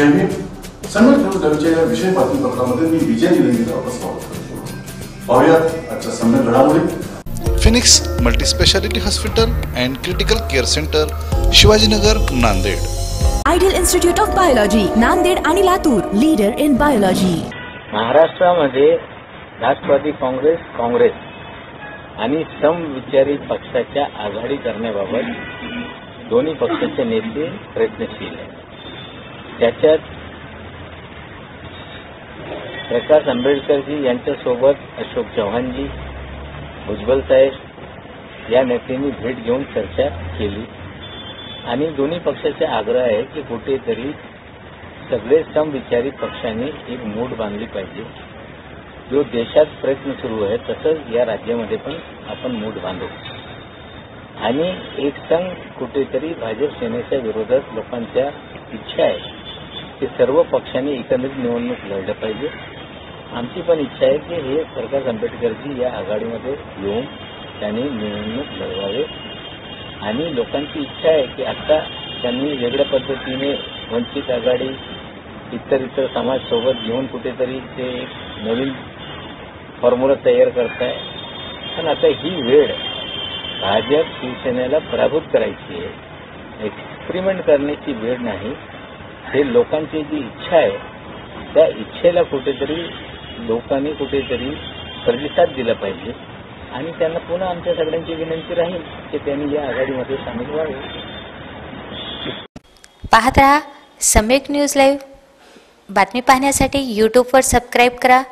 जय सन्मान न्यूज लाईव्हच्या या विषय बातमीपत्रामध्ये मी विजय निलंगेकर आपलं स्वागत करतो. पाहूयात आजच्या सम्यक घडामोडी. Phoenix multispeciality hospital and critical care centre Shivajinagar Nanded. Ideal institute of biology Nanded आणि लातूर लीडर इन बायोलॉजी महाराष्ट्रामध्ये राष्ट्रवादी काँग्रेस काँग्रेस आणि समविचारी पक्षाच्या आघाडी करण्याबाबत दोन्ही पक्षाचे नेते प्रयत्नशील आहेत. त्याच्यात प्रकाश आंबेडकरजी यांच्यासोबत अशोक चव्हाणजी भुजबल साहेब या नेत्यांनी भेट घेऊन चर्चा केली. आणि दोन्ही पक्षाचे आग्रह आहे की कुठेतरी सगळे समविचारी पक्षांनी एक मूठ बांधली पाहिजे. जो देशात प्रयत्न सुरू आहे तसंच या राज्यामध्ये पण आपण मूठ बांधू. आणि एक संघ कुठेतरी भाजप सेनेच्या विरोधात लोकांच्या इच्छा आहे. की सर्व पक्षांनी एकंदरीत निवडणूक लढलं पाहिजे. आमची पण इच्छा आहे की हे प्रकाश आंबेडकरजी या आघाडीमध्ये येऊन त्यांनी निवडणूक लढवावे. आणि लोकांची इच्छा आहे की आता त्यांनी वेगळ्या पद्धतीने वंचित आघाडी इतर इतर समाज सोबत घेऊन कुठेतरी ते एक नवीन फॉर्म्युला तयार करताय. पण आता ही वेळ भाजप शिवसेनेला पराभूत करायची आहे. एक्सपेरिमेंट करण्याची वेळ नाही. हे लोकांची जी इच्छा आहे त्या इच्छेला कुठेतरी लोकांनी कुठेतरी प्रतिसाद दिला पाहिजे. आणि त्यांना पुन्हा आमच्या सगळ्यांची विनंती राहील की त्यांनी या आघाडीमध्ये सामील व्हावे. पाहत राहा सम्यक न्यूज लाईव्ह. बातमी पाहण्यासाठी यूट्यूबवर सबस्क्राईब करा.